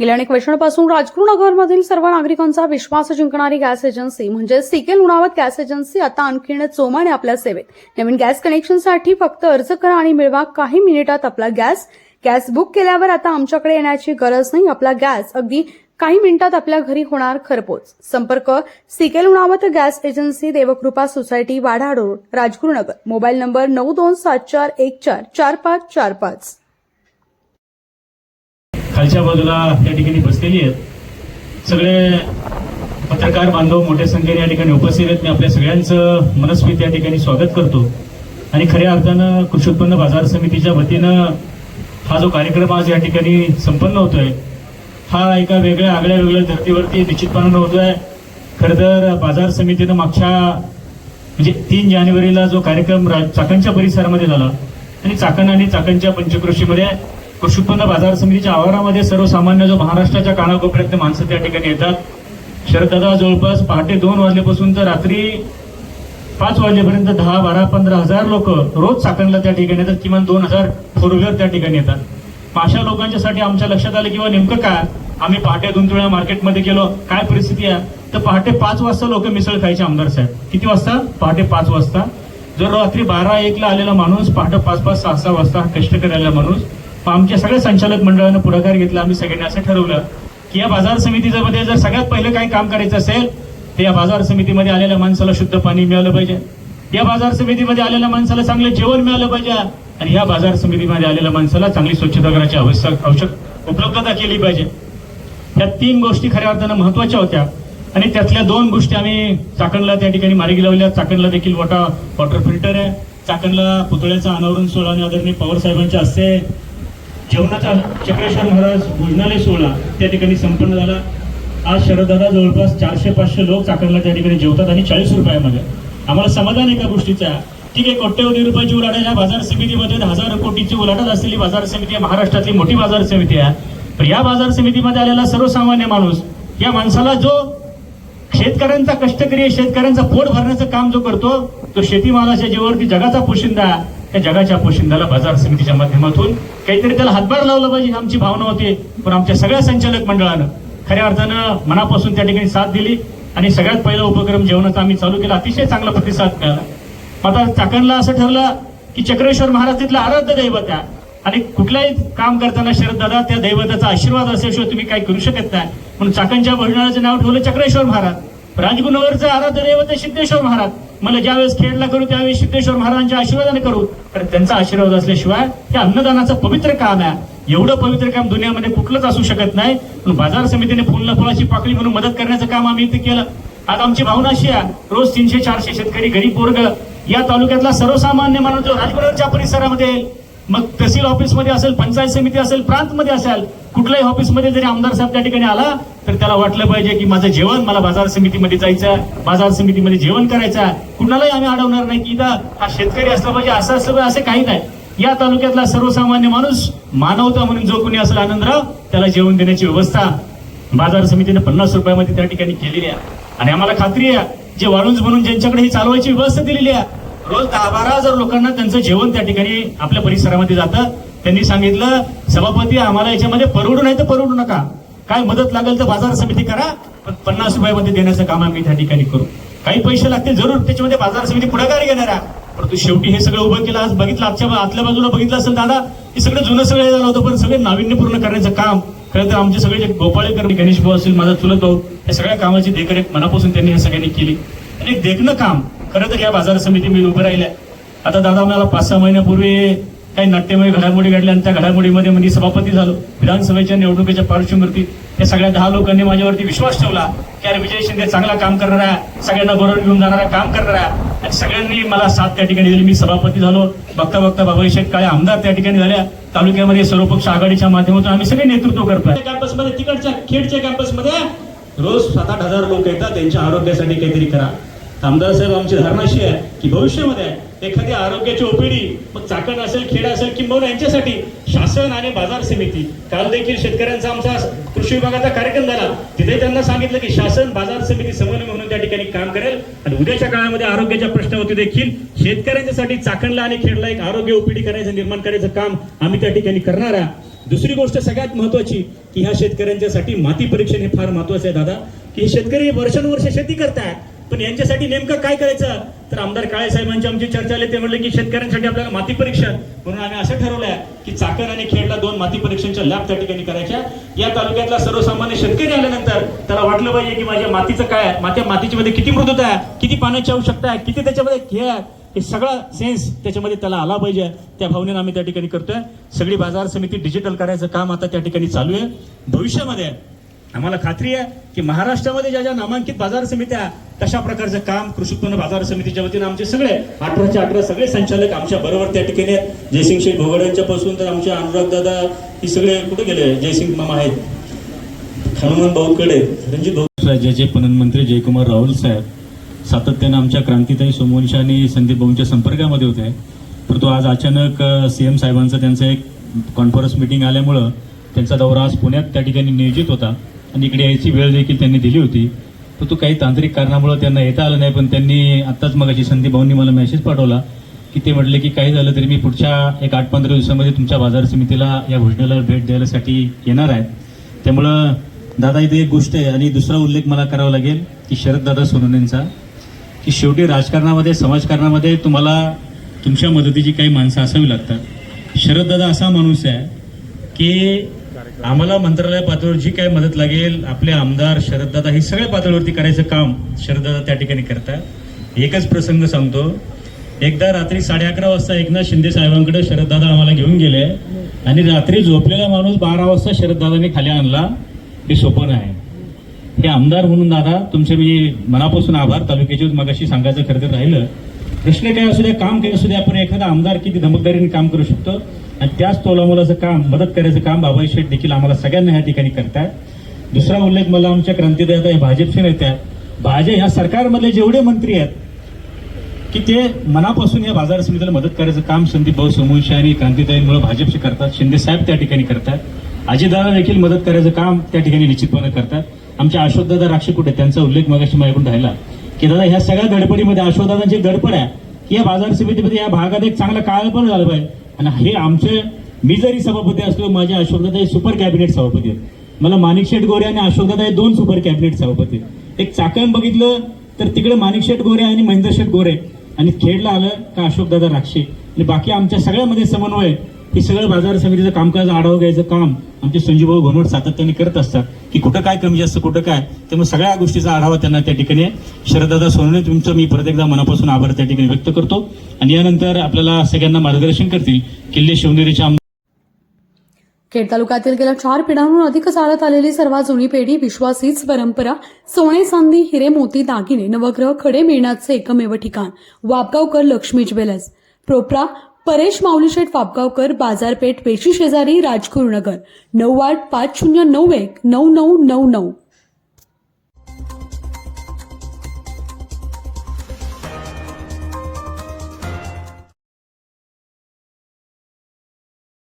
गेल्या अनेक वर्षांपासून राजगुरुनगरमधील सर्व नागरिकांचा विश्वास जिंकणारी गॅस एजन्सी म्हणजे C K Lunawat gas agency आता आणखीन चोमाने आपल्या सेवेत. नवीन गॅस कनेक्शनसाठी फक्त अर्ज करा आणि मिळवा काही मिनिटात आपला गॅस. गॅस बुक केल्यावर आता आमच्याकडे येण्याची गरज नाही. आपला गॅस अगदी काही मिनिटात आपल्या घरी होणार खरपोच. संपर्क C K Lunawat gas agency Devkrupa society Wada road Rajgurunagar mobile number नऊ दोन सात चार एक चार चार पाच चार पाच. खालच्या बाजूला या ठिकाणी बसलेली आहेत. सगळे पत्रकार बांधव मोठ्या संख्येने या ठिकाणी उपस्थित आहेत. मी आपल्या सगळ्यांचं मनस्फीत या ठिकाणी स्वागत करतो. आणि खऱ्या अर्थानं कृषी उत्पन्न बाजार समितीच्या वतीनं हा जो कार्यक्रम आज या ठिकाणी संपन्न होतोय हा एका वेगळ्या आगळ्या वेगळ्या धर्तीवरती निश्चितपणानं होतोय. खरं तर बाजार समितीनं मागच्या म्हणजे तीन जानेवारीला जो कार्यक्रम चाकणच्या परिसरामध्ये झाला आणि चाकण आणि चाकणच्या पंचकृषीमध्ये कृषी उत्पन्न बाजार समितीच्या आवारामध्ये सर्वसामान्य जो महाराष्ट्राच्या कानाकोपऱ्यातले माणसं त्या ठिकाणी येतात. शरददादा जवळपास पहाटे दोन वाजल्यापासून तर रात्री पाच वाजेपर्यंत दहा बारा पंधरा हजार लोक रोज चाकणला त्या ठिकाणी येतात. किमान दोन हजार फोर व्हीलर त्या ठिकाणी येतात. मग अशा लोकांच्यासाठी आमच्या लक्षात आलं किंवा नेमकं काय? आम्ही पहाटे दोन वेळा मार्केटमध्ये गेलो. काय परिस्थिती आहे? तर पहाटे पाच वाजता लोक मिसळ खायचे आमदार साहेब. किती वाजता? पहाटे पाच वाजता. जर रात्री बारा एकला आलेला माणूस पहाटे पाच पाच सहा सहा वाजता कष्ट करायला माणूस मग आमच्या सगळ्या संचालक मंडळानं पुढाकार घेतला आम्ही सगळ्यांनी असं ठरवलं की या बाजार समितीच्या मध्ये जर सगळ्यात पहिलं काही काम करायचं असेल तर या बाजार समितीमध्ये आलेल्या माणसाला शुद्ध पाणी मिळालं पाहिजे. या बाजार समितीमध्ये आलेल्या माणसाला चांगलं जेवण मिळालं पाहिजे आणि या बाजार समितीमध्ये आलेल्या माणसाला चांगली स्वच्छतागृहाची आवश्यक आवश्यक उपलब्धता केली पाहिजे. या तीन गोष्टी खऱ्या अर्थानं महत्त्वाच्या होत्या आणि त्यातल्या दोन गोष्टी आम्ही चाकणला त्या ठिकाणी मार्गी लावल्या. चाकणला देखील वॉटर वॉटर फिल्टर आहे. चाकणला पुतळ्याचा अनावरण सोहळा आणि आदरणीय पवार साहेबांच्या हस्ते जेवणाचा चक्रेश्वर महाराज भोजनालय सोहळा त्या ठिकाणी संपन्न झाला. आज शरदादा जवळपास चारशे पाचशे लोक चाकणला त्या ठिकाणी जेवतात आणि चाळीस रुपयामध्ये. आम्हाला समाधान एका गोष्टीचा? ठीक आहे कोट्यवधी रुपयाची उलाढाल या बाजार समितीमध्ये हजार कोटीची उलाढाल असलेली बाजार समिती आहे. महाराष्ट्रातली मोठी बाजार समिती आहे. पण या बाजार समितीमध्ये आलेला सर्वसामान्य माणूस या माणसाला जो शेतकऱ्यांचा कष्टकरी शेतकऱ्यांचा पोट भरण्याचं काम जो करतो तो शेतीमालाच्या जीवावरती जगाचा पोशिंदा आहे. त्या जगाच्या पोशिंदाला बाजार समितीच्या माध्यमातून काहीतरी त्याला हातभार लावला पाहिजे आमची भावना होती. पण आमच्या सगळ्या संचालक मंडळानं खऱ्या अर्थानं मनापासून त्या ठिकाणी साथ दिली आणि सगळ्यात पहिला उपक्रम जेवणाचा आम्ही चालू केला. अतिशय चांगला प्रतिसाद मिळाला. आता चाकणला असं ठरलं की चक्रेश्वर महाराज तिथलं आराध्य दैवत आहे आणि कुठल्याही काम करताना शरद दादा त्या दैवताचा आशीर्वाद असल्याशिवाय तुम्ही काही करू शकत नाही. म्हणून चाकणच्या भजनाचं नाव ठेवलं चक्रेश्वर महाराज. राजगुरुनगरचं आराध्य दैवत सिद्धेश्वर महाराज. मला ज्यावेळेस खेळला करू त्यावेळेस सिद्धेश्वर महाराजांच्या आशीर्वादाने करू. तर त्यांचा आशीर्वाद असल्याशिवाय हे अन्नदानाचं पवित्र काम आहे. एवढं पवित्र काम दुनियामध्ये कुठलंच असू शकत नाही. पण बाजार समितीने फुलला फुलाची पाकळी म्हणून मदत करण्याचं काम आम्ही इथे केलं. आज आमची भावना अशी आहे रोज तीनशे चारशे शेतकरी गरीब वर्ग या तालुक्यातला सर्वसामान्य माणूस जो राजगुरूच्या परिसरामध्ये येईल, मग तहसील ऑफिसमध्ये असेल पंचायत समिती असेल प्रांतमध्ये असेल कुठल्याही ऑफिसमध्ये जरी आमदार साहेब त्या ठिकाणी आला तर त्याला वाटलं पाहिजे की माझं जेवण मला बाजार समितीमध्ये जायचं आहे, बाजार समितीमध्ये जेवण करायचं आहे. कुणालाही आम्ही अडवणार नाही की इथं हा शेतकरी असला पाहिजे असं असलं पाहिजे असं काही नाही या तालुक्यातला सर्वसामान्य माणूस मानवता म्हणून जो कोणी असेल आनंदराव त्याला जेवण देण्याची व्यवस्था बाजार समितीने पन्नास रुपयामध्ये त्या ठिकाणी केलेली आहे आणि आम्हाला खात्री आहे जे वाळूंज म्हणून ज्यांच्याकडे ही चालवायची व्यवस्था दिलेली आहे रोज दहा बारा हजार लोकांना त्यांचं जेवण त्या ठिकाणी आपल्या परिसरामध्ये जातं. त्यांनी सांगितलं सभापती आम्हाला याच्यामध्ये परवडू नाही तर परवडू नका. काय मदत लागेल तर बाजार समिती करा पण पन्नास रुपयामध्ये देण्याचं काम आम्ही त्या ठिकाणी करू. काही पैसे लागतील जरूर त्याच्यामध्ये बाजार समिती पुढाकार घेणार. आहे परंतु शेवटी हे सगळं उभं केलं. आज बघितलं आजच्या आतल्या बाजूला बघितलं असेल दादा हे सगळं जुनं सगळं झालं होतं पण सगळे नाविन्यपूर्ण करण्याचं काम. खरं तर आमचे सगळे जे गोपाळेकर गणेश भाऊ असेल माझा चुलत भाऊ या सगळ्या कामाची देखरेख मनापासून त्यांनी ह्या सगळ्यांनी केली. आणि एक देखणं काम खरं तर या बाजार समिती मी उभं राहिल्या. आता दादा मला पाच सहा महिन्यापूर्वी काही नाट्यमय घडामोडी घडल्या आणि त्या घडामोडीमध्ये मी सभापती झालो. विधानसभेच्या निवडणुकीच्या पार्श्वभूमीवरती या सगळ्या दहा लोकांनी माझ्यावरती विश्वास ठेवला की अरे विजय शिंदे चांगला काम करणार आहे सगळ्यांना बरोबर घेऊन जाणारा काम करणार आहे. आणि सगळ्यांनी मला साथ त्या ठिकाणी दिली. मी सभापती झालो. बघता बघता बाबाई शेठ काळे आमदार त्या ठिकाणी झाल्या. तालुक्यामध्ये सर्वपक्ष आघाडीच्या माध्यमातून आम्ही सगळे नेतृत्व करतोय कॅम्पसमध्ये तिकडच्या खेडच्या कॅम्पसमध्ये रोज सात आठ हजार लोक येतात. त्यांच्या आरोग्यासाठी काहीतरी करा. आमदार साहेब आमची धारणा अशी आहे की भविष्यामध्ये एखादी आरोग्याची ओपीडी मग चाकण असेल खेड असेल किंबहुना यांच्यासाठी शासन आणि बाजार समिती. काल देखील शेतकऱ्यांचा आमचा कृषी विभागाचा कार्यक्रम झाला. तिथे त्यांना सांगितलं की शासन बाजार समिती समन्वय म्हणून त्या ठिकाणी काम करेल. आणि उद्याच्या काळामध्ये आरोग्याच्या प्रश्नावरती देखील शेतकऱ्यांच्यासाठी चाकणला आणि खेडला एक आरोग्य ओपीडी करायचं निर्माण करायचं काम आम्ही त्या ठिकाणी करणार आहे. दुसरी गोष्ट सगळ्यात महत्वाची की ह्या शेतकऱ्यांच्यासाठी माती परीक्षण हे फार महत्वाचं आहे दादा. की शेतकरी वर्षानुवर्ष शेती करतायत. पण यांच्यासाठी नेमकं काय करायचं? तर आमदार काळे साहेबांची आमची चर्चा आली. ते म्हणले की शेतकऱ्यांसाठी आपल्याला माती परीक्षण. म्हणून आम्ही असं ठरवलंय की चाकण आणि खेडला दोन माती परीक्षणच्या लॅब त्या ठिकाणी करायच्या. या तालुक्यातला सर्वसामान्य शेतकरी आल्यानंतर त्याला वाटलं पाहिजे की माझ्या मातीचं काय आहे? माझ्या मातीच्यामध्ये किती मृदुता आहे? किती पाण्याची आवश्यकता आहे? किती त्याच्यामध्ये हे आहे? हे सगळा सेन्स त्याच्यामध्ये त्याला आला पाहिजे. त्या भावनेनं आम्ही त्या ठिकाणी करतोय. सगळी बाजार समिती डिजिटल करायचं काम आता त्या ठिकाणी चालू आहे. भविष्यामध्ये आम्हाला खात्री आहे की महाराष्ट्रामध्ये ज्या ज्या नामांकित बाजार समित्या तशा प्रकारचं काम कृषी उत्पन्न बाजार समितीच्या वतीनं आमचे सगळे अठराच्या अठरा सगळे संचालक आमच्या बरोबर त्या ठिकाणी आहेत. जयसिंग शेठ भोगड्यांच्या तर आमचे अनुराग दादा हे सगळे कुठे गेले? जयसिंग मामा आहेत. हनुमान भाऊकडे रणजित भाऊ राज्याचे पणन मंत्री जयकुमार राहुल साहेब सातत्यानं आमच्या क्रांतीताई सोमवंश आणि संदीप भाऊंच्या संपर्कामध्ये होते. परंतु आज अचानक सी एम साहेबांचं त्यांचं एक कॉन्फरन्स मिटिंग आल्यामुळं त्यांचा दौरा आज पुण्यात त्या ठिकाणी नियोजित होता. आणि इकडे यायची वेळ देखील त्यांनी दिली होती. परंतु काही तांत्रिक कारणामुळे त्यांना येता आलं नाही पण त्यांनी आत्ताच मगाशी संधी भाऊंनी मला मेसेज पाठवला की ते म्हटले की काही झालं तरी मी पुढच्या एक आठ पंधरा दिवसामध्ये तुमच्या बाजार समितीला या घोषणेला भेट द्यायसाठी येणार आहे. त्यामुळं दादा इथे एक गोष्ट आहे आणि दुसरा उल्लेख मला करावा लागेल की शरददादा सोनवणेंचा की शेवटी राजकारणामध्ये समाजकारणामध्ये तुम्हाला तुमच्या मदतीची काही माणसं असावी लागतात. शरददादा असा माणूस आहे की आम्हाला मंत्रालय पातळीवर जी काही मदत लागेल आपले आमदार शरददादा ही सगळ्या पातळीवरती करायचं काम शरददादा त्या ठिकाणी करतात एकच प्रसंग सांगतो. एकदा रात्री साडे अकरा वाजता एकनाथ शिंदे साहेबांकडे शरददादा आम्हाला घेऊन गेले. आणि रात्री झोपलेला माणूस बारा वाजता शरददादांनी खाली आणला. हे सोपं आहे हे आमदार म्हणून दादा तुमचे मी मनापासून आभार. तालुक्याचे मगाशी सांगायचं खरं तर राहिलं. प्रश्न काय असू द्या काम काय असू द्या आपण एखादा आमदार किती धमकदारीने काम करू शकतो. आणि त्याच तोलामोलाचं काम मदत करायचं काम बाबाई शेठ देखील आम्हाला सगळ्यांना ह्या ठिकाणी करतात. दुसरा उल्लेख मला आमच्या क्रांतीदाय हे भाजपचे नेते आहेत. भाजप ह्या सरकारमधले जेवढे मंत्री आहेत की ते मनापासून या बाजार समितीला मदत करायचं काम संदीप भाऊ सोमवंशी आणि क्रांतीताईंमुळे भाजपचे करतात. शिंदे साहेब त्या ठिकाणी करतात. अजितदादा देखील मदत करायचं काम त्या ठिकाणी निश्चितपणे करतात. आमच्या अशोकदादा राक्षीकुटे त्यांचा उल्लेख मगाशी माझ्याकडून राहिला. की दादा ह्या सगळ्या गडबडीमध्ये अशोकदादांची गडबड आहे. की या बाजार समितीमध्ये या भागात एक चांगलं काळ पण झालं पाहिजे. आणि हे आमचे मी जरी सभापती असलो माझे अशोकदादा हे सुपर कॅबिनेट सभापती आहेत. मला माणिक शेठ गोरे आणि अशोकदादा हे दोन सुपर कॅबिनेट सभापती आहेत. एक चाकण बघितलं तर तिकडे माणिक शेठ गोरे आणि महेंद्र शेठ गोरे आणि खेडला आलं का अशोकदादा राक्षे. आणि बाकी आमच्या सगळ्यामध्ये समन्वय हे सगळं बाजार समितीचं कामकाज आढावा घ्यायचं काम आमचे संजीवभाऊ घनवट सातत्याने करत असतात की कुठं काय कमी जास्त कुठं काय त्यामुळे सगळ्या गोष्टीचा आढावा त्यांना त्या ठिकाणी आहे. शरददादा सोनवणे तुमचं मी परत एकदा मनापासून आभार त्या ठिकाणी व्यक्त करतो आणि यानंतर आपल्याला सगळ्यांना मार्गदर्शन करतील किल्ले शिवनेरीच्या खेड तालुक्यातील गेल्या चार पिढ्यांहून अधिक चालत आलेली सर्वात जुनी पेढी विश्वासीच परंपरा सोने चांदी हिरे मोती दागिने नवग्रह खडे मिळण्याचे एकमेव ठिकाण वापगावकर लक्ष्मी ज्वेलर्स प्रोपरा परेश माऊलीशेठ वापगावकर बाजारपेठ पेशी शेजारी राजगुरुनगर. नऊ आठ पाच शून्य नऊ एक नऊ नऊ नऊ नऊ.